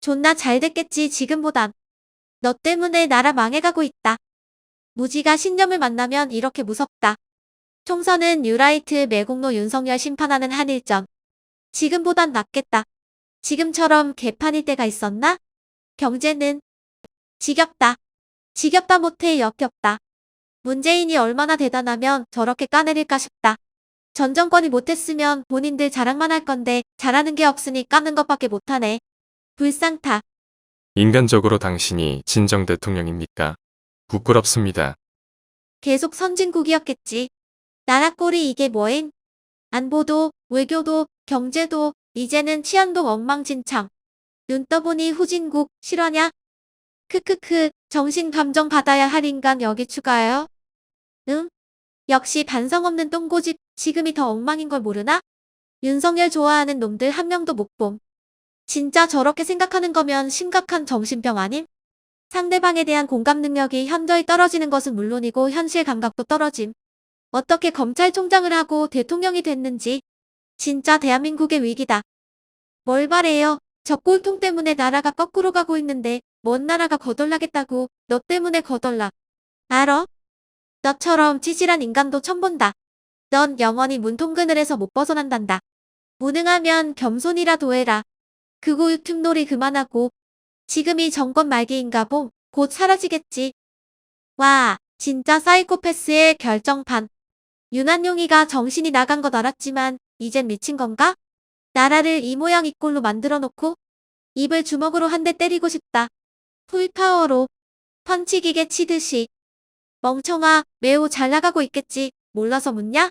존나 잘 됐겠지 지금보단. 너 때문에 나라 망해가고 있다. 무지가 신념을 만나면 이렇게 무섭다. 총선은 뉴라이트 매국노 윤석열 심판하는 한일전. 지금보단 낫겠다. 지금처럼 개판일 때가 있었나? 경제는 지겹다. 지겹다 못해 역겹다. 문재인이 얼마나 대단하면 저렇게 까내릴까 싶다. 전 정권이 못했으면 본인들 자랑만 할 건데 잘하는 게 없으니 까는 것밖에 못하네. 불쌍타. 인간적으로 당신이 진정 대통령입니까? 부끄럽습니다. 계속 선진국이었겠지. 나라 꼴이 이게 뭐임? 안보도, 외교도, 경제도, 이제는 치안도 엉망진창. 눈 떠보니 후진국, 실화냐? 크크크, 정신 감정 받아야 할 인간 여기 추가요? 응? 역시 반성 없는 똥고집, 지금이 더 엉망인 걸 모르나? 윤석열 좋아하는 놈들 한 명도 못 봄. 진짜 저렇게 생각하는 거면 심각한 정신병 아님? 상대방에 대한 공감 능력이 현저히 떨어지는 것은 물론이고 현실 감각도 떨어짐. 어떻게 검찰총장을 하고 대통령이 됐는지. 진짜 대한민국의 위기다. 뭘 바래요. 저 꼴통 때문에 나라가 거꾸로 가고 있는데 뭔 나라가 거덜나겠다고 너 때문에 거덜나. 알어? 너처럼 찌질한 인간도 처음 본다. 넌 영원히 문통 그늘에서 못 벗어난단다. 무능하면 겸손이라도 해라. 그거 유튜브 놀이 그만하고 지금이 정권 말기인가 봄. 곧 사라지겠지. 와, 진짜 사이코패스의 결정판. 윤한용이가 정신이 나간 것 알았지만 이젠 미친 건가? 나라를 이 모양 이 꼴로 만들어 놓고 입을 주먹으로 한 대 때리고 싶다. 풀파워로 펀치기계 치듯이. 멍청아, 매우 잘 나가고 있겠지. 몰라서 묻냐?